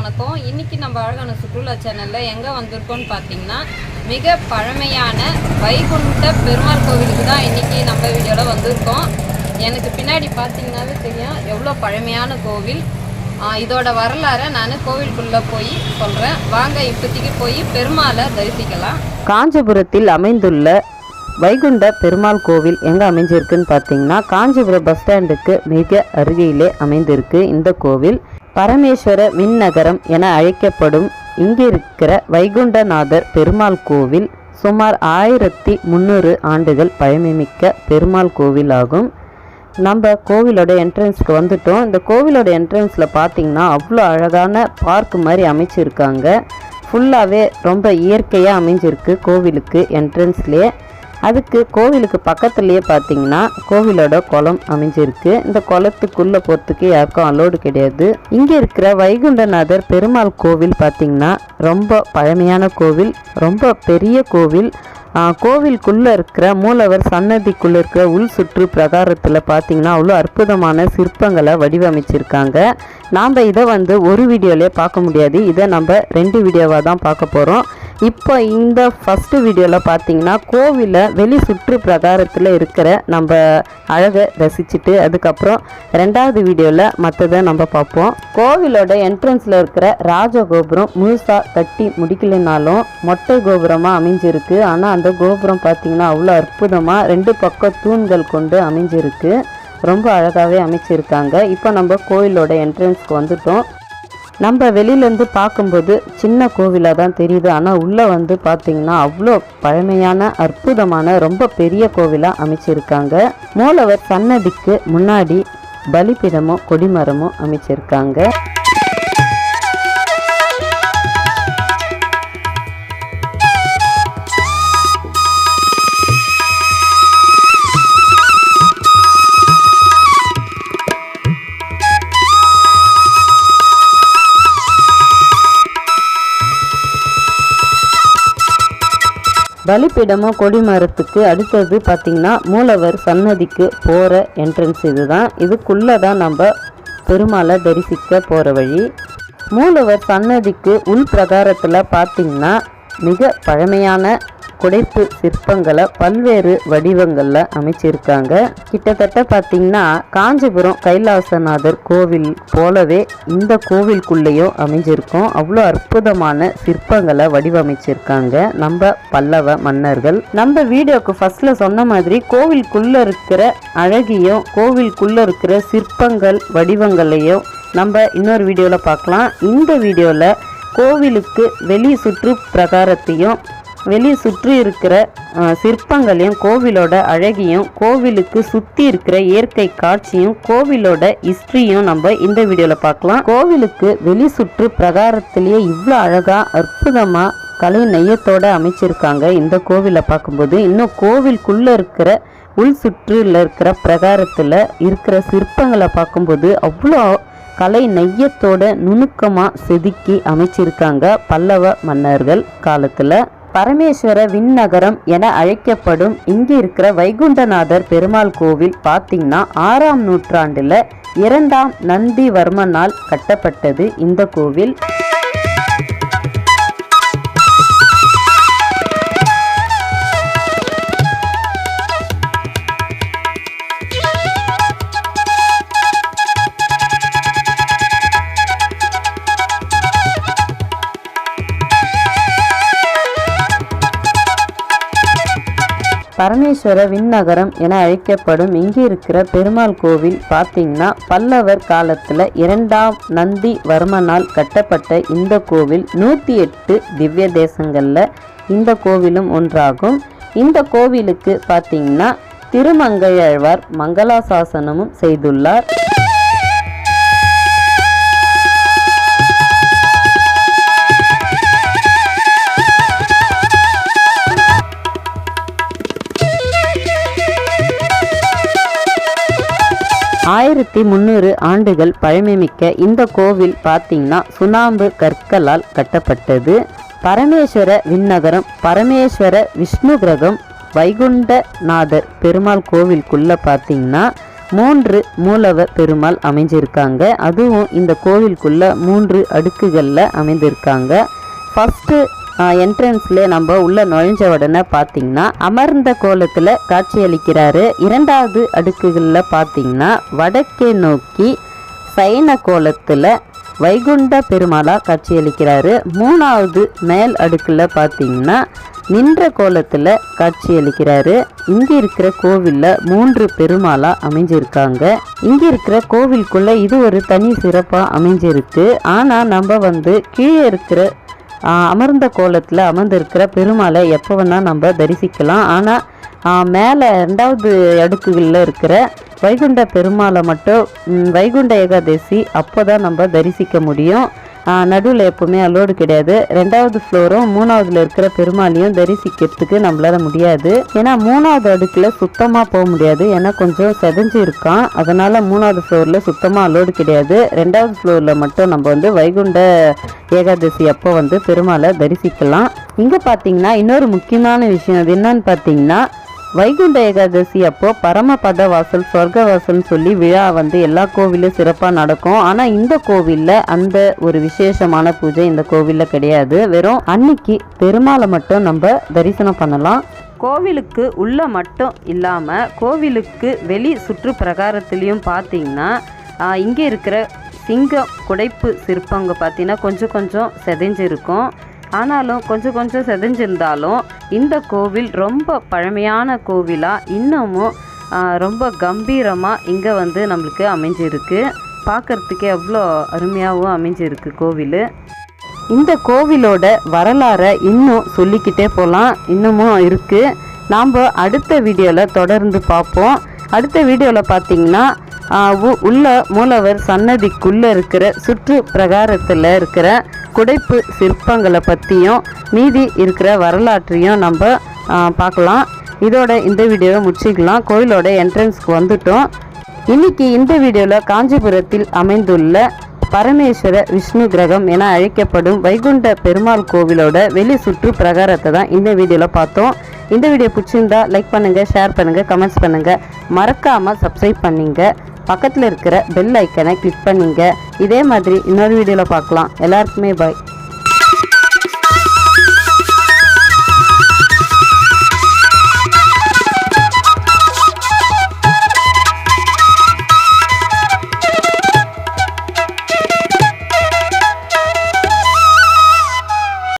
வணக்கம். இன்னைக்கு நம்ம அழகான சுற்றுலா சேனலில் எங்கே வந்திருக்கோம்னு பார்த்தீங்கன்னா மிக பழமையான வைகுண்ட பெருமாள் கோவிலுக்கு தான் இன்னைக்கு நம்ம வீடியோவில் வந்திருக்கோம். எனக்கு பின்னாடி பார்த்தீங்கன்னாவே தெரியும் எவ்வளோ பழமையான கோவில். இதோட வரலாறை நான் கோவிலுக்குள்ளே போய் சொல்கிறேன் வாங்க இப்போதைக்கு போய் பெருமாளை தரிசிக்கலாம். காஞ்சிபுரத்தில் அமைந்துள்ள வைகுண்ட பெருமாள் கோவில் எங்கே அமைஞ்சிருக்குன்னு பார்த்தீங்கன்னா காஞ்சிபுரம் பஸ் ஸ்டாண்டுக்கு மிக அருகிலே அமைந்திருக்கு இந்த கோவில். பரமேஸ்வர விண்ணகரம் என அழைக்கப்படும் இங்கிருக்கிற வைகுண்டநாதர் பெருமாள் கோவில் சுமார் ஆயிரத்தி முந்நூறு ஆண்டுகள் பழமைமிக்க பெருமாள் கோவில் ஆகும் நம்ம கோவிலோட என்ட்ரன்ஸ்க்கு வந்துட்டோம். இந்த கோவிலோட என்ட்ரன்ஸில் பார்த்திங்கன்னா அவ்வளோ அழகான பார்க் மாதிரி அமைச்சிருக்காங்க. ஃபுல்லாகவே ரொம்ப இயற்கையாக அமைஞ்சிருக்கு கோவிலுக்கு என்ட்ரன்ஸ்லேயே அதுக்கு கோவிலுக்கு பக்கத்துலேயே பார்த்தீங்கன்னா கோவிலோட குளம் அமைஞ்சிருக்கு. இந்த குளத்துக்குள்ளே போகிறதுக்கு யாருக்கும் அலோடு கிடையாது. இங்கே இருக்கிற வைகுண்டநாதர் பெருமாள் கோவில் பார்த்தீங்கன்னா ரொம்ப பழமையான கோவில் ரொம்ப பெரிய கோவில். கோவிலுக்குள்ளே இருக்கிற மூலவர் சன்னதிக்குள்ளே இருக்கிற உள் சுற்று பிரகாரத்தில் பார்த்தீங்கன்னா அவ்வளோ அற்புதமான சிற்பங்களை வடிவமைச்சிருக்காங்க. நாம் இதை வந்து ஒரு வீடியோலேயே பார்க்க முடியாது. இதை நம்ம ரெண்டு வீடியோவாக தான் பார்க்க போகிறோம் இப்போ இந்த ஃபஸ்ட்டு வீடியோவில் பார்த்தீங்கன்னா கோவிலை வெளி சுற்று பிரகாரத்தில் இருக்கிற நம்ம அழகை ரசிச்சுட்டு அதுக்கப்புறம் ரெண்டாவது வீடியோவில் மற்றதை நம்ம பார்ப்போம். கோவிலோட என்ட்ரன்ஸில் இருக்கிற ராஜகோபுரம் முழுசாக கட்டி முடிக்கலைனாலும் மொட்டை கோபுரமாக அமைஞ்சிருக்கு. ஆனால் அந்த கோபுரம் பார்த்திங்கன்னா அவ்வளோ அற்புதமாக ரெண்டு பக்கம் தூண்கள் கொண்டு அமைஞ்சிருக்கு. ரொம்ப அழகாகவே அமைச்சிருக்காங்க. இப்போ நம்ம கோவிலோட என்ட்ரன்ஸ்க்கு வந்துட்டோம். நம்ம வெளியிலேருந்து பார்க்கும்போது சின்ன கோவிலாக தான் தெரியுது. ஆனால் உள்ளே வந்து பார்த்திங்கன்னா அவ்வளோ பழமையான அற்புதமான ரொம்ப பெரிய கோவிலாக அமைச்சிருக்காங்க. மூலவர் சன்னதிக்கு முன்னாடி பலிபீடமும் கொடிமரமும் அமைச்சிருக்காங்க. பலிபீடமும் கொடிமரத்துக்கு அடுத்தது பார்த்திங்கன்னா மூலவர் சன்னதிக்கு போகிற என்ட்ரன்ஸ் இது தான் இதுக்குள்ளே தான் நம்ம பெருமாளை தரிசிக்க போகிற வழி. மூலவர் சன்னதிக்கு உள் பிரகாரத்தில் பார்த்திங்கன்னா மிக பழமையான குடைப்பு சிற்பங்களை பல்வேறு வடிவங்களில் அமைச்சிருக்காங்க. கிட்டத்தட்ட பார்த்தீங்கன்னா காஞ்சிபுரம் கைலாசநாதர் கோவில் போலவே இந்த கோவிலுக்குள்ளேயும் அமைஞ்சிருக்கும். அவ்வளோ அற்புதமான சிற்பங்களை வடிவமைச்சிருக்காங்க நம்ம பல்லவ மன்னர்கள். நம்ம வீடியோக்கு ஃபர்ஸ்ட்ல சொன்ன மாதிரி கோவிலுக்குள்ள இருக்கிற அழகியும் கோவிலுக்குள்ள இருக்கிற சிற்பங்கள் வடிவங்களையும் நம்ம இன்னொரு வீடியோவில் பார்க்கலாம். இந்த வீடியோவில் கோவிலுக்கு வெளி சுற்று பிரகாரத்தையும் வெளியே சுற்றி இருக்கிற சிற்பங்களையும் கோவிலோட அழகியும் கோவிலுக்கு சுற்றி இருக்கிற இயற்கை காட்சியும் கோவிலோட ஹிஸ்ட்ரியும் நம்ம இந்த வீடியோவில் பார்க்கலாம். கோவிலுக்கு வெளி சுற்று பிரகாரத்திலேயே இவ்வளோ அழகாக அற்புதமாக கலை நெய்யத்தோடு அமைச்சிருக்காங்க இந்த கோவிலை பார்க்கும்போது. இன்னும் கோவிலுக்குள்ளே இருக்கிற உள் சுற்றில் இருக்கிற பிரகாரத்தில் இருக்கிற சிற்பங்களை பார்க்கும்போது அவ்வளோ கலை நெய்யத்தோட நுணுக்கமாக செதுக்கி அமைச்சிருக்காங்க பல்லவ மன்னர்கள் காலத்தில். பரமேஸ்வர விண்ணகரம் என அழைக்கப்படும் இங்கே இருக்கிற வைகுண்டநாதர் பெருமாள் கோவில் பார்த்தீங்கன்னா ஆறாம் நூற்றாண்டில் இரண்டாம் நந்திவர்மனால் கட்டப்பட்டது இந்த கோவில். பரமேஸ்வர விண்ணகரம் என அழைக்கப்படும் இங்கே இருக்கிற பெருமாள் கோவில் பார்த்தீங்கன்னா பல்லவர் காலத்தில் இரண்டாம் நந்தி வர்மனால் கட்டப்பட்ட இந்த கோவில் நூற்றி எட்டு திவ்ய தேசங்களில் இந்த கோவிலும் ஒன்றாகும். இந்த கோவிலுக்கு பார்த்தீங்கன்னா திருமங்கையாழ்வார் மங்களாசாசனமும் செய்துள்ளார். ஆயிரத்தி முந்நூறு ஆண்டுகள் பழமைமிக்க இந்த கோவில் பார்த்தீங்கன்னா சுண்ணாம்பு கற்களால் கட்டப்பட்டது. பரமேஸ்வர விண்ணகரம் பரமேஸ்வர விஷ்ணு கிரகம் வைகுண்டநாதர் பெருமாள் கோவிலுக்குள்ளே பார்த்தீங்கன்னா மூன்று மூலவ பெருமாள் அமைஞ்சிருக்காங்க. அதுவும் இந்த கோவிலுக்குள்ள மூன்று அடுக்குகளில் அமைந்திருக்காங்க. ஃபஸ்ட்டு என்ட்ரன்ஸில் நம்ம உள்ள நுழைஞ்ச உடனே பார்த்தீங்கன்னா அமர்ந்த கோலத்தில் காட்சியளிக்கிறாரு இரண்டாவது அடுக்குகளில் பார்த்தீங்கன்னா வடக்கே நோக்கி சைன கோலத்தில் வைகுண்ட பெருமாளா காட்சியளிக்கிறாரு மூணாவது மேல் அடுக்கில் பார்த்தீங்கன்னா நின்ற கோலத்தில் காட்சியளிக்கிறாரு இங்கே இருக்கிற கோவிலில் மூன்று பெருமாளா அமைஞ்சிருக்காங்க. இங்கே இருக்கிற கோவிலுக்குள்ளே இது ஒரு தனி சிறப்பாக அமைஞ்சிருக்கு. ஆனால் நம்ம வந்து கீழே இருக்கிற அமர்ந்த கோலத்தில் அமர்ந்திருக்கிற பெருமாளை எப்போ வேணால் நம்ம தரிசிக்கலாம். ஆனால் மேலே ரெண்டாவது அடுக்குகளில் இருக்கிற வைகுண்ட பெருமாளை மட்டும் வைகுண்ட ஏகாதசி அப்போ தான் நம்ம தரிசிக்க முடியும். நடுவில் எப்போவுமே அலோடு கிடையாது. ரெண்டாவது ஃப்ளோரும் மூணாவதுல இருக்கிற பெருமாளையும் தரிசிக்கிறதுக்கு நம்மளால முடியாது. ஏன்னா மூணாவது அடுக்கில் சுத்தமாக போக முடியாது. ஏன்னா கொஞ்சம் செதஞ்சு இருக்கான். அதனால மூணாவது ஃப்ளோரில் சுத்தமாக அலோடு கிடையாது. ரெண்டாவது ஃப்ளோரில் மட்டும் நம்ம வந்து வைகுண்ட ஏகாதசி அப்போ வந்து பெருமாளை தரிசிக்கலாம். இங்கே பார்த்தீங்கன்னா இன்னொரு முக்கியமான விஷயம் அது என்னன்னு பார்த்தீங்கன்னா வைகுண்ட ஏகாதசி அப்போ பரமபத வாசல் சொர்க்க வாசல்னு சொல்லி விழா வந்து எல்லா கோவிலும் சிறப்பாக நடக்கும். ஆனால் இந்த கோவிலில் அந்த ஒரு விசேஷமான பூஜை இந்த கோவிலில் கிடையாது. வெறும் அன்னைக்கு பெருமாளை மட்டும் நம்ம தரிசனம் பண்ணலாம். கோவிலுக்கு உள்ள மட்டும் இல்லாமல் கோவிலுக்கு வெளி சுற்று பிரகாரத்துலேயும் பார்த்தீங்கன்னா இங்கே இருக்கிற சிங்கம் குடைப்பு சிற்பங்க பார்த்தீங்கன்னா கொஞ்சம் கொஞ்சம் செதைஞ்சிருக்கும். ஆனாலும் கொஞ்சம் கொஞ்சம் செதைஞ்சிருந்தாலும் இந்த கோவில் ரொம்ப பழமையான கோவிலாக இன்னமும் ரொம்ப கம்பீரமாக இங்கே வந்து நம்மளுக்கு அமைஞ்சிருக்கு. பார்க்கறதுக்கே அவ்வளோ அருமையாகவும் அமைஞ்சிருக்கு கோவில். இந்த கோவிலோட வரலாறை இன்னும் சொல்லிக்கிட்டே போகலாம் இன்னமும் இருக்குது நாம் அடுத்த வீடியோவில் தொடர்ந்து பார்ப்போம். அடுத்த வீடியோவில் பார்த்தீங்கன்னா உள்ள மூலவர் சன்னதிக்குள்ளே இருக்கிற சுற்று பிரகாரத்தில் இருக்கிற குடைப்பு சிற்பங்களை பற்றியும் மீதி இருக்கிற வரலாற்றையும் நம்ம பார்க்கலாம். இதோட இந்த வீடியோவை முடிச்சுக்கலாம். கோயிலோட என்ட்ரன்ஸ்க்கு வந்துட்டோம். இன்னைக்கு இந்த வீடியோவில் காஞ்சிபுரத்தில் அமைந்துள்ள பரமேஸ்வர விஷ்ணு கிரகம் என அழைக்கப்படும் வைகுண்ட பெருமாள் கோவிலோட வெளி சுற்று பிரகாரத்தை தான் இந்த வீடியோவில் பார்த்தோம். இந்த வீடியோ பிடிச்சிருந்தா லைக் பண்ணுங்கள் ஷேர் பண்ணுங்கள் கமெண்ட்ஸ் பண்ணுங்கள் மறக்காமல் சப்ஸ்கிரைப் பண்ணிங்க. பக்கத்தில் இருக்கிற பெல் ஐக்கனை கிளிக் பண்ணிங்க. இதே மாதிரி இன்னொரு வீடியோவில் பார்க்கலாம். எல்லாருக்குமே பாய்